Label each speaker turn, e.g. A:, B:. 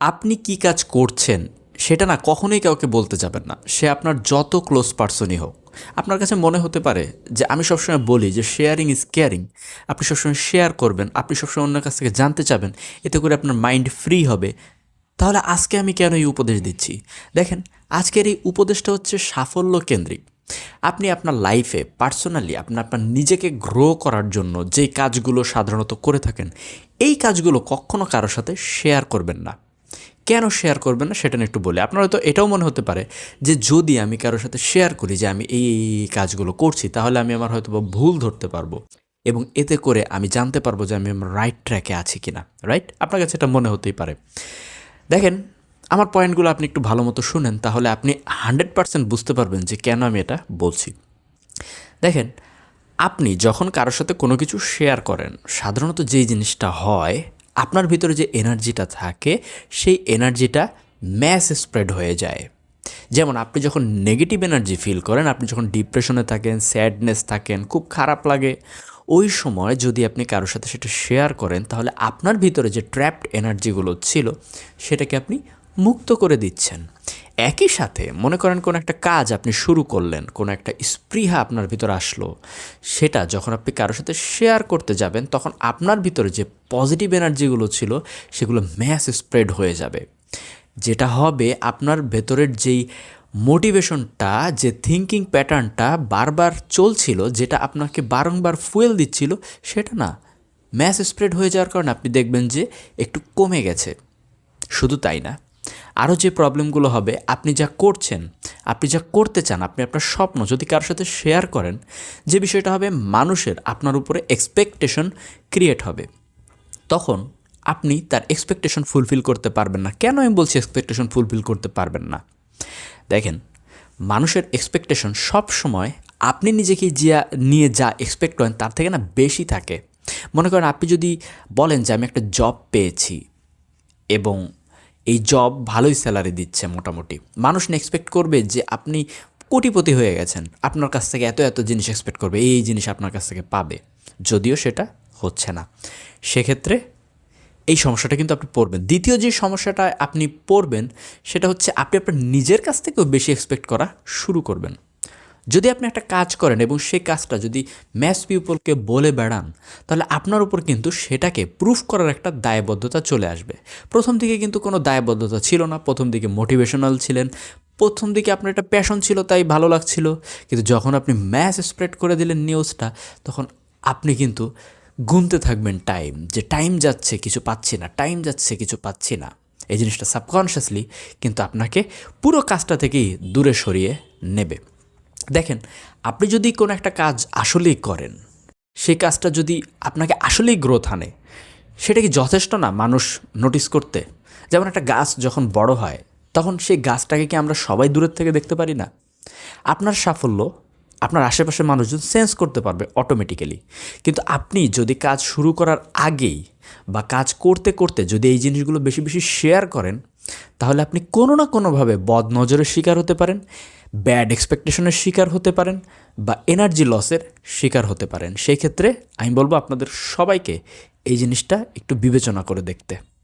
A: আপনি কি কাজ করছেন, সেটা না কখনোই কাউকে বলতে যাবেন না। সে আপনার যত ক্লোজ পার্সনই হোক। আপনার কাছে মনে হতে পারে যে, আমি সবসময় বলি যে শেয়ারিং ইজ কেয়ারিং আপনি সবসময় শেয়ার করবেন, আপনি সবসময় অন্যের কাছ থেকে জানতে চাবেন, এতে করে আপনার মাইন্ড ফ্রি হবে। তাহলে আজকে আমি কেন এই উপদেশ দিচ্ছি? দেখেন, আজকের এই উপদেশটা হচ্ছে সাফল্য কেন্দ্রিক। আপনি আপনার লাইফে পার্সোনালি আপনি, আপনার নিজেকে গ্রো করার জন্য যেই কাজগুলো সাধারণত করে থাকেন, এই কাজগুলো কখনো কারোর সাথে শেয়ার করবেন না। কেন শেয়ার করবেন না সেটা নিয়ে একটু বলি। আপনার হয়তো এটাও মনে হতে পারে যে যদি আমি কারোর সাথে শেয়ার করি যে আমি এই এই কাজগুলো করছি, তাহলে আমি আমার হয়তো ভুল ধরতে পারব এবং এতে করে আমি জানতে পারব যে আমি আমার রাইট ট্র্যাকে আছি কি না রাইট আপনার কাছে এটা মনে হতেই পারে। দেখেন, আমার পয়েন্টগুলো আপনি একটু ভালো মতো শুনেন, তাহলে আপনি হান্ড্রেড পার্সেন্ট বুঝতে পারবেন যে কেন আমি এটা বলছি। দেখেন, আপনি যখন কারোর সাথে কোনো কিছু শেয়ার করেন, সাধারণত যেই জিনিসটা হয় আপনার ভিতরে যে এনার্জিটা থাকে, সেই এনার্জিটা ম্যাস স্প্রেড হয়ে যায়। যেমন আপনি যখন নেগেটিভ এনার্জি ফিল করেন, আপনি যখন ডিপ্রেশনে থাকেন স্যাডনেস থাকেন, খুব খারাপ লাগে, ওই সময় যদি আপনি কারোর সাথে সেটা শেয়ার করেন, তাহলে আপনার ভিতরে যে ট্র্যাপড এনার্জিগুলো ছিল, সেটাকে আপনি মুক্ত করে দিচ্ছেন। একই সাথে মনে করেন কোনো একটা কাজ আপনি শুরু করলেন, কোনো একটা স্পৃহা আপনার ভিতরে আসলো, সেটা যখন আপনি কারোর সাথে শেয়ার করতে যাবেন, তখন আপনার ভিতরে যে পজিটিভ এনার্জিগুলো ছিল, সেগুলো ম্যাস স্প্রেড হয়ে যাবে। যেটা হবে আপনার ভেতরের যেই মোটিভেশনটা যে থিঙ্কিং প্যাটার্নটা বারবার চলছিল, যেটা আপনাকে বারংবার ফুয়েল দিচ্ছিল, সেটা না ম্যাস স্প্রেড হয়ে যাওয়ার কারণে আপনি দেখবেন যে একটু কমে গেছে। শুধু তাই না আরও যে প্রবলেমগুলো হবে, আপনি যা করছেন, আপনি যা করতে চান, আপনি আপনার স্বপ্ন যদি কারোর সাথে শেয়ার করেন, যে বিষয়টা হবে মানুষের আপনার উপরে এক্সপেকটেশন ক্রিয়েট হবে। তখন আপনি তার এক্সপেকটেশন ফুলফিল করতে পারবেন না। কেন আমি বলছি এক্সপেকটেশন ফুলফিল করতে পারবেন না? দেখেন, মানুষের এক্সপেকটেশন সব সময় আপনি নিজেকে যা, নিয়ে যা এক্সপেক্ট করেন তার থেকে না বেশি থাকে। মনে করেন আপনি যদি বলেন যে আমি একটা জব পেয়েছি এবং এই জব ভালোই স্যালারি দিচ্ছে মোটামুটি। মানুষ এক্সপেক্ট করবে যে আপনি কোটিপতি হয়ে গেছেন। আপনার কাছ থেকে এত এত জিনিস এক্সপেক্ট করবে, এই জিনিস আপনার কাছ থেকে পাবে। যদিও সেটা হচ্ছে না। সেক্ষেত্রে এই সমস্যাটা কিন্তু আপনি পড়বেন। দ্বিতীয় যে সমস্যাটা আপনি পড়বেন, সেটা হচ্ছে আপনি আপনার নিজের কাছ থেকেও বেশি এক্সপেক্ট করা শুরু করবেন। যদি আপনি একটা কাজ করেন এবং সেই কাজটা যদি ম্যাথ পিপলকে বলে বেড়ান, তাহলে আপনার উপর কিন্তু সেটাকে প্রুফ করার একটা দায়বদ্ধতা চলে আসবে। প্রথম দিকে কিন্তু কোনো দায়বদ্ধতা ছিল না, প্রথম দিকে মোটিভেশনাল ছিলেন, প্রথম দিকে আপনার একটা প্যাশন ছিল, তাই ভালো লাগছিল। কিন্তু যখন আপনি ম্যাথ স্প্রেড করে দিলেন নিউজটা তখন আপনি কিন্তু গুনতে থাকবেন টাইম যে টাইম যাচ্ছে, কিছু পাচ্ছি না টাইম যাচ্ছে, কিছু পাচ্ছি না। এই জিনিসটা সাবকনশিয়াসলি কিন্তু আপনাকে পুরো কাজটা থেকেই দূরে সরিয়ে নেবে। দেখেন, আপনি যদি কোনো একটা কাজ আসলেই করেন সেই কাজটা যদি আপনাকে আসলেই গ্রোথ আনে, সেটা কি যথেষ্ট না মানুষ নোটিস করতে? যেমন একটা গাছ যখন বড় হয়, তখন সেই গাছটাকে কি আমরা সবাই দূরের থেকে দেখতে পারি না? আপনার সাফল্য, আপনার আশেপাশের মানুষজন সেন্স করতে পারবে অটোমেটিক্যালি কিন্তু আপনি যদি কাজ শুরু করার আগেই বা কাজ করতে করতে যদি এই জিনিসগুলো বেশি বেশি শেয়ার করেন তাহলে আপনি কোনো না কোনোভাবে বদ নজরের শিকার হতে পারেন, ব্যাড এক্সপেকটেশনের শিকার হতে পারেন বা এনার্জি লসের শিকার হতে পারেন। সেই ক্ষেত্রে আমি বলব আপনাদের সবাইকে এই জিনিসটা একটু বিবেচনা করে দেখতে।